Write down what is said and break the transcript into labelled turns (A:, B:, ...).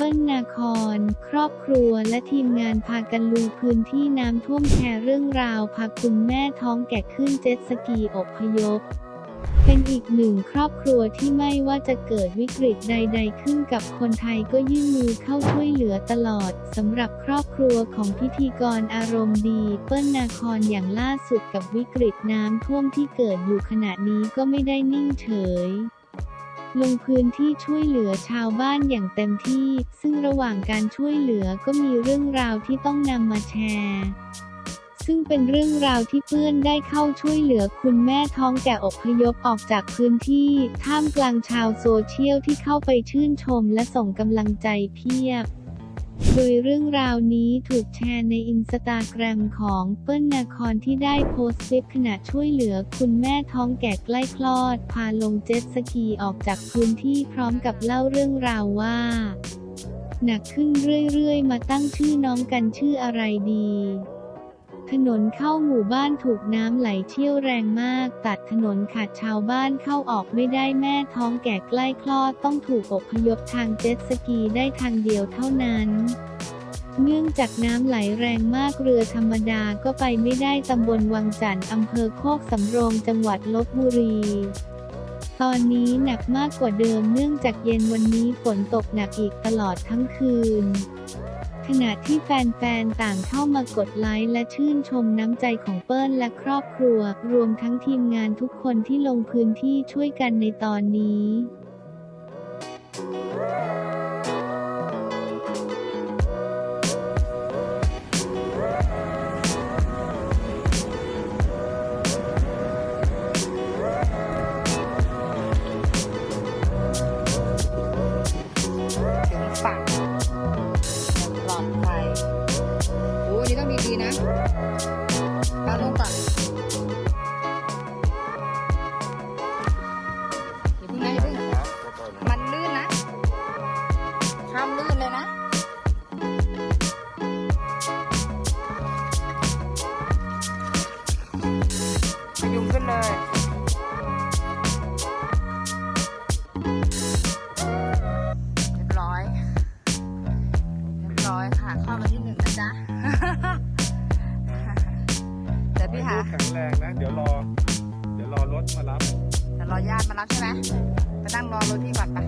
A: เปิ้ลนาคอนครอบครัวและทีมงานพากันลุยพื้นที่น้ำท่วมแชร์เรื่องราวพาคุณแม่ท้องแก่ขึ้นเจ็ตสกีอบพยพ เป็นอีกหนึ่งครอบครัวที่ไม่ว่าจะเกิดวิกฤตใด ๆ ขึ้นกับคนไทยก็ยื่นมือเข้าช่วยเหลือตลอดสำหรับครอบครัวของพิธีกรอารมณ์ดี เปิ้ลนาคอนอย่างล่าสุดกับวิกฤตน้ำท่วมที่เกิดอยู่ขณะนี้ก็ไม่ได้นิ่งเฉย ลงพื้นที่ช่วยเหลือชาวบ้านอย่างเต็มที่ ซึ่งระหว่างการช่วยเหลือก็มีเรื่องราวที่ต้องนำมาแชร์ ซึ่งเป็นเรื่องราวที่เพื่อนได้เข้าช่วยเหลือคุณแม่ท้องแก่อพยพออกจากพื้นที่ ท่ามกลางชาวโซเชียลที่เข้าไปชื่นชมและส่งกำลังใจเพียบ โดยเรื่องราวนี้ถูกแชร์ในอินสตาแกรมของเปิ้ลนาคอนที่ได้โพสต์คลิปขณะช่วยเหลือคุณแม่ท้องแก่ใกล้คลอด พาลงเจ็ตสกีออกจากพื้นที่พร้อมกับเล่าเรื่องราวว่า หนักขึ้นเรื่อยๆ มาตั้งชื่อน้องกันชื่ออะไรดี ถนนเข้าหมู่บ้านถูกน้ำไหลเชี่ยวแรงมาก ตัดถนนขาดชาวบ้านเข้าออกไม่ได้แม่ท้องแก่ใกล้คลอดต้องถูกอพยพทางเจ็ตสกีได้ทางเดียวเท่านั้นเนื่องจากน้ำไหลแรงมากเรือธรรมดาก็ไปไม่ได้ตำบลวังจันทร์อำเภอโคกสำโรงจังหวัดลบบุรี ตอนนี้หนักมากกว่าเดิมเนื่องจากเย็นวันนี้ฝนตกหนักอีกตลอดทั้งคืน ขณะที่แฟนๆ ต่างเข้ามากดไลค์และชื่นชมน้ำใจของเปิ้ลและครอบครัว รวมทั้งทีมงานทุกคนที่ลงพื้นที่ช่วยกันในตอนนี้
B: ต้องดีๆนะปลาลงก่อนอย่เพิ่งนะอย่เพิ่งมันลื่นนะข้ามลื่นเลยนะพยุงขึ้นเลย
C: แข็งแรงนะ เดี๋ยวรอ เดี๋ยวรอรถมารับ
B: แต่รอญาติมารับใช่ไหมไปนั่งรอรถที่บัตรไป